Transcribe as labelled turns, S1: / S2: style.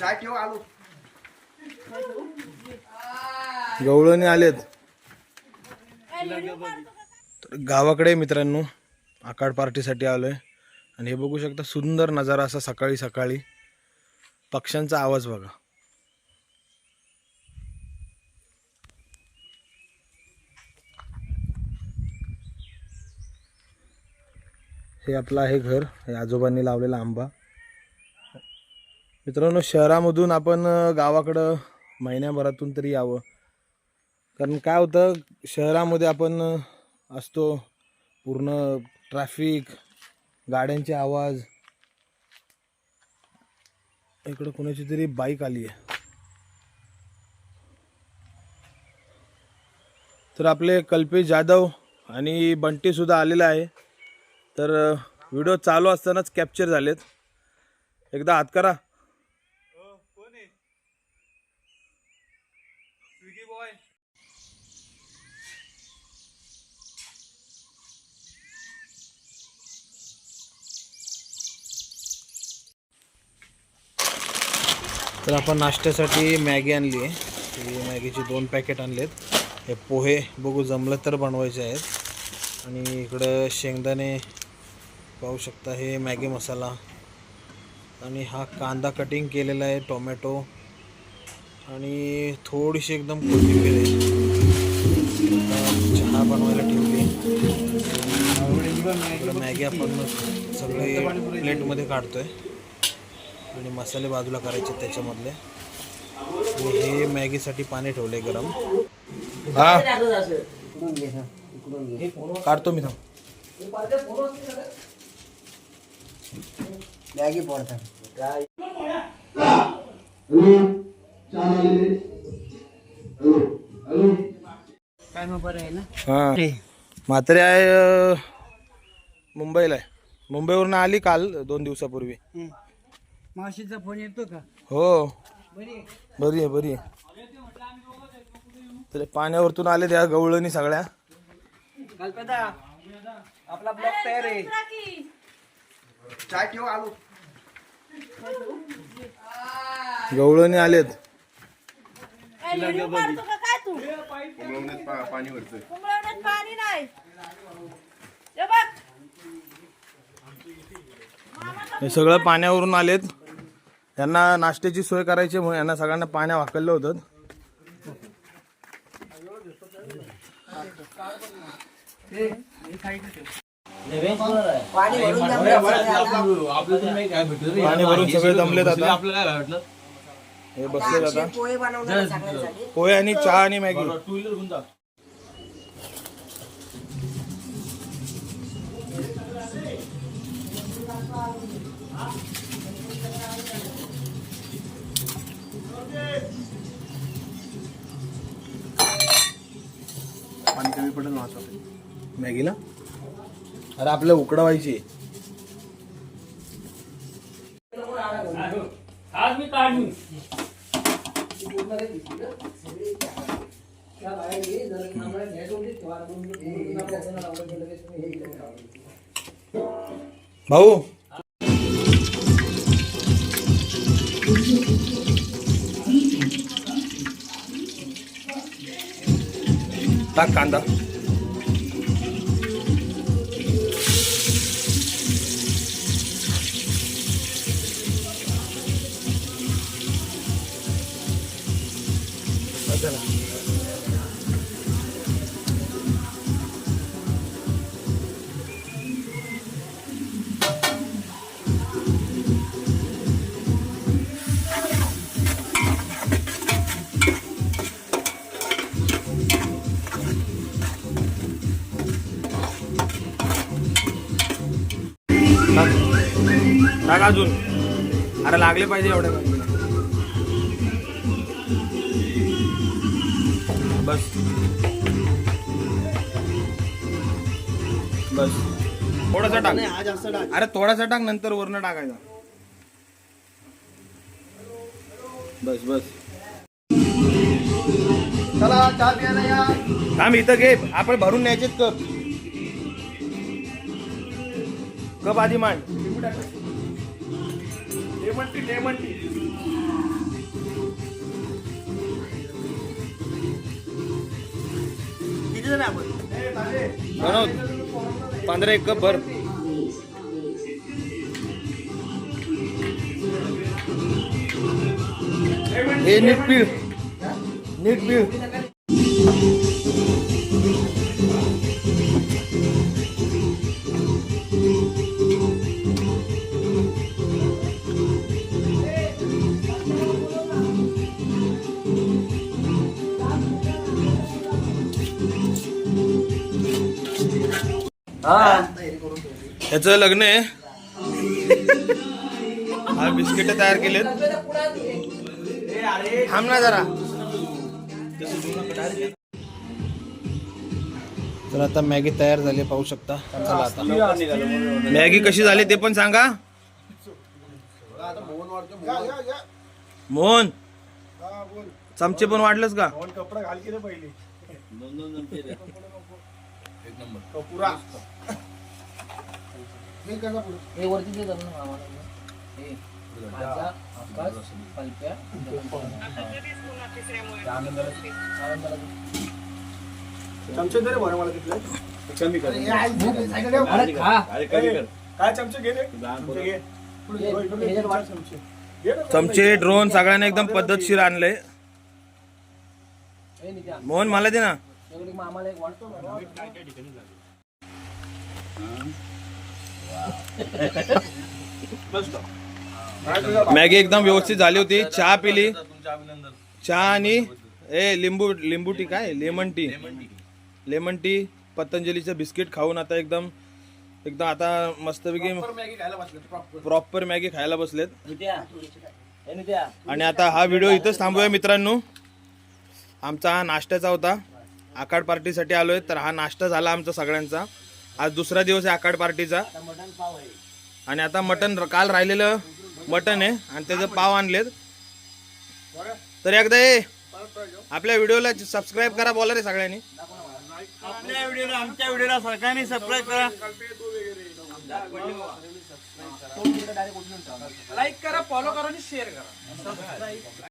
S1: ठेव आलो.
S2: गवळणी आलेत. तर गावाकडे मित्रांनो आकाड पार्टीसाठी आलोय. आणि हे बघू शकता सुंदर नजारा असा सकाळी सकाळी. पक्ष्यांचा आवाज बघा. हे आपलं आहे घर हे आजोबांनी लावलेला आंबा. मित्रांनो शहरामधून आपण गावाकडं महिन्याभरातून तरी यावं. कारण काय होतं शहरामध्ये आपण असतो पूर्ण ट्रॅफिक गाड्यांचे आवाज. इकडं कोणाची तरी बाईक आली आहे. तर आपले कल्पेश जाधव आणि बंटीसुद्धा आलेला आहे. तर व्हिडिओ चालू असतानाच कॅप्चर झालेत. एकदा हात करा. तर आपण नाश्त्यासाठी मॅगी आणली आहे. मॅगीची मॅगीचे दोन पॅकेट आणलेत. हे पोहे बघू जमलं तर बनवायचे आहेत. आणि इकडं शेंगदाणे पाहू शकता हे मॅगी मसाला. आणि हा कांदा कटिंग केलेला आहे टोमॅटो. आणि थोडीशी एकदम कोथिंबीर आहे. चहा बनवायला ठेवली. मॅगी आपण सगळे प्लेटमध्ये काढतोय. आणि मसाले बाजूला करायचे त्याच्यामधले. आणि हे मॅगीसाठी पाणी ठेवले गरम. हा. काढतो मी थांब.
S1: मॅगी पडतात
S3: काय मग बरं आहे ना
S2: हा. म्हातारी आहे अं, मुंबईला आहे. मुंबईवरून आली काल दोन दिवसापूर्वी.
S3: हं. मावशीचा फोन येतो का?
S2: हो.
S3: बरी आहे.
S2: बरी आहे तर पाण्यावरतून आले त्या गवळणी सगळ्या.
S3: कल्पदा आपला ब्लॉग तयार आहे.
S1: चाय ठेव आलो
S2: गवळणी आलेत
S4: काय तू?
S1: पाणी. भरतोय.
S4: कुंभळवण्यात पाणी नाही. हे बघ.
S2: हे सगळं पाण्यावरून आलेत. त्यांना नाश्त्याची सोय करायची म्हणून यांना सगळ्यांना पाण्या वाकललं होतं
S1: पाणी भरून द्या
S2: पाणी भरून सगळे जमलेत आता. हे बसलेत आता.
S1: पोहे बनवणार सगळ्यांसाठी.
S2: पोहे आणि चहा आणि मॅगी.
S1: पाणी कमी पडेल माझं
S2: मॅगीला? अरे आपलं उकडवायची भाऊ. टाक कांदा. चला. टाक. अजून. अरे लागले पाहिजे एवढे. बस. बस. थोडासा टाक. अरे थोडासा टाक नंतर वरनं टाकायचा. बस बस.
S1: चला चहा प्यायला या.
S2: थांब इथं घे. आपण भरून न्यायचेत कप. कप आधी मांड.
S1: लेमन टी लेमन टी
S2: बनव पंधरा एक कप भर. हे नीट पीळ. नीट पीळ. ह्याचं लग्न आहे. हा बिस्किट तयार केलेत. थांब ना जरा. तर आता मॅगी तयार झाली पाहू शकता. चला आता. मॅगी कशी झाली ते पण सांगा. मोहन चमचे पण वाढलंच का?
S3: हे वरती आम्हाला. हे. आकाश,
S1: चमचे दे रे बरं मला तिथले. कमी कर.
S3: अरे खा.
S1: काय चमचे घे रे? चमचे घे.
S3: ह्याच्यात वाट-
S1: चमचे. घे रे.
S2: चमचे ड्रोन सगळ्यांना एकदम पद्धतशीर आणलंय
S3: नित्या,
S2: मोहन मला दे ना.
S3: आम्हाला एक वाटतो ना.
S2: मॅगी एकदम व्यवस्थित झाली होती. चहा पिली. चहा आणि ए लिंबू लिंबू टी काय? Lemon tea. लेमन टी पतंजलीचं बिस्किट खाऊन आता एकदम एकदम आता मस्तपैकी प्रॉपर मॅगी खायला बसलेत आणि आता हा व्हिडिओ इथंच थांबूया मित्रांनो. आमचा हा नाश्त्याचा होता. आकाड पार्टीसाठी आलोय तर हा नाश्ता झाला आमचा सगळ्यांचा. आज दुसरा दिवस आहे आकाड पार्टीचा. आणि आता मटन काल राहिलेलं मटन आहे आणि त्याचे पाव आणलेत. तर एकदा ये. आपल्या व्हिडिओला सबस्क्राईब करा बोला रे सगळ्यांनी.
S1: आपल्या व्हिडिओला आमच्या व्हिडिओला सरकारने सबस्क्राईब करा. लाईक करा फॉलो करा आणि शेअर करा.